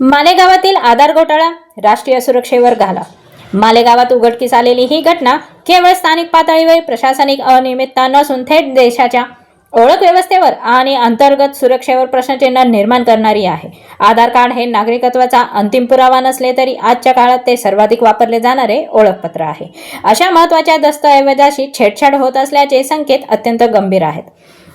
मालेगावातील आधार घोटाळा राष्ट्रीय सुरक्षेवर घाला. मालेगावात उघडकीस आलेली ही घटना केवळ स्थानिक पातळीवर प्रशासनिक अनियमितता नसून थेट देशाच्या ओळख व्यवस्थेवर आणि अंतर्गत सुरक्षेवर प्रश्नचिन्ह निर्माण करणारी आहे. आधार कार्ड हे नागरिकत्वाचा अंतिम पुरावा नसले तरी आजच्या काळात ते सर्वाधिक वापरले जाणारे ओळखपत्र आहे. अशा महत्त्वाच्या दस्तऐवजाशी छेडछाड होत असल्याचे संकेत अत्यंत गंभीर आहेत.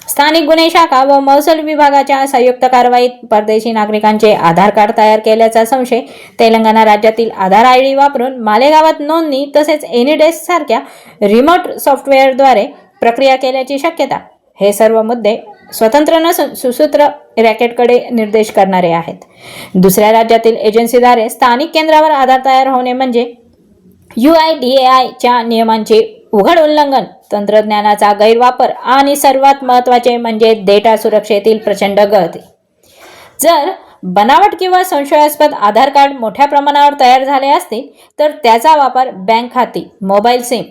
स्थानिक गुन्हे शाखा व महसूल विभागाच्या संयुक्त कारवाईत परदेशी नागरिकांचे आधार कार्ड तयार केल्याचा संशय तेलंगणा राज्यातील आधार आय डी वापरून मालेगावात नोंदणी तसेच एनीडेस्क सारख्या रिमोट सॉफ्टवेअरद्वारे प्रक्रिया केल्याची शक्यता. हे सर्व मुद्दे स्वतंत्र नसून सुसूत्र रॅकेटकडे निर्देश करणारे आहेत. दुसऱ्या राज्यातील एजन्सीद्वारे स्थानिक केंद्रावर आधार तयार होणे म्हणजे यू आय डी ए आयच्या नियमांचे उघड उल्लंघन तंत्रज्ञानाचा गैरवापर आणि सर्वात महत्त्वाचे म्हणजे डेटा सुरक्षेतील प्रचंड गळती. जर बनावट किंवा संशयास्पद आधार कार्ड मोठ्या प्रमाणावर तयार झाले असतील तर त्याचा वापर बँक खाती मोबाईल सिम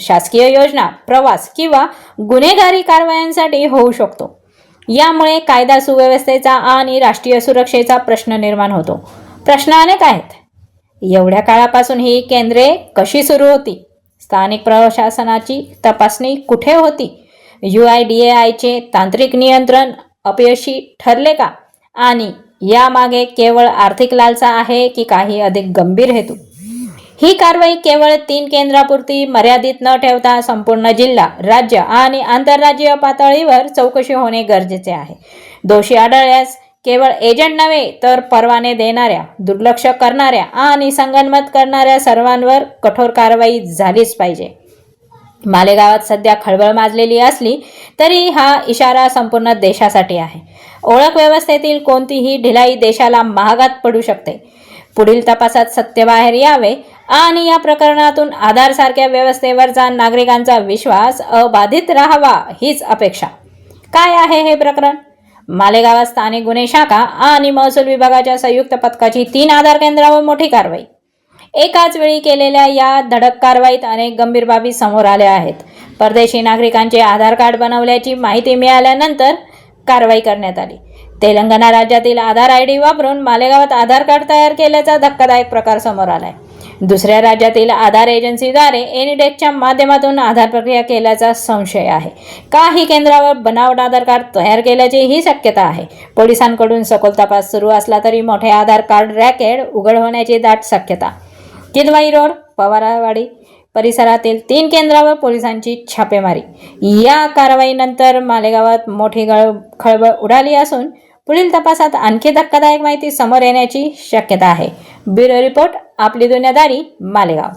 शासकीय योजना प्रवास किंवा गुन्हेगारी कारवायांसाठी होऊ शकतो. यामुळे कायदा सुव्यवस्थेचा आणि राष्ट्रीय सुरक्षेचा प्रश्न निर्माण होतो. प्रश्न अनेक आहेत. एवढ्या काळापासून ही केंद्रे कशी सुरू होती? स्थानिक प्रशासनाची तपासणी कुठे होती? यू आय डी ए आयचे तांत्रिक नियंत्रण अपयशी ठरले का? आणि यामागे केवळ आर्थिक लालसा आहे की काही अधिक गंभीर हेतू? ही कारवाई केवळ तीन केंद्रापुरती मर्यादित न ठेवता संपूर्ण जिल्हा राज्य आणि आंतरराज्यीय पातळीवर चौकशी होणे गरजेचे आहे. दोषी आढळल्यास केवळ एजंट नव्हे तर परवाने देणाऱ्या दुर्लक्ष करणाऱ्या आणि संगनमत करणाऱ्या सर्वांवर कठोर कारवाई झालीच पाहिजे. मालेगावात सध्या खळबळ माजलेली असली तरी हा इशारा संपूर्ण देशासाठी आहे. ओळख व्यवस्थेतील कोणतीही ढिलाई देशाला महागात पडू शकते. पुढील तपासात सत्य बाहेर यावे आणि या प्रकरणातून आधारसारख्या व्यवस्थेवरचा नागरिकांचा विश्वास अबाधित राहावा हीच अपेक्षा. काय आहे हे प्रकरण? मालेगावात स्थानिक गुन्हे शाखा आणि महसूल विभागाच्या संयुक्त पथकाची तीन आधार केंद्रावर मोठी कारवाई. एकाच वेळी केलेल्या या धडक कारवाईत अनेक गंभीर बाबी समोर आल्या आहेत. परदेशी नागरिकांचे आधार कार्ड बनवल्याची माहिती मिळाल्यानंतर कारवाई करण्यात आली. तेलंगणा राज्यातील आधार आय डी वापरून मालेगावात आधार कार्ड तयार केल्याचा धक्कादायक प्रकार समोर आला आहे दुसऱ्या राज्यातील आधार एजन्सीद्वारे एनिडेकच्या माध्यमातून आधार प्रक्रिया केल्याचा संशय आहे. काही केंद्रावर बनावट आधार कार्ड तयार केल्याची ही शक्यता आहे. पोलिसांकडून सखोल तपास सुरू असला तरी मोठे आधार कार्ड रॅकेट उघड होण्याची दाट शक्यता. किदवाई रोड पवारावाडी परिसरातील तीन केंद्रावर पोलिसांची छापेमारी. या कारवाईनंतर मालेगावात मोठी गळ खळबळ उडाली असून पुढील तपासात आणखी धक्कादायक माहिती समोर येण्याची शक्यता आहे. ब्युरो रिपोर्ट आपली दुनियादारी मालेगाव.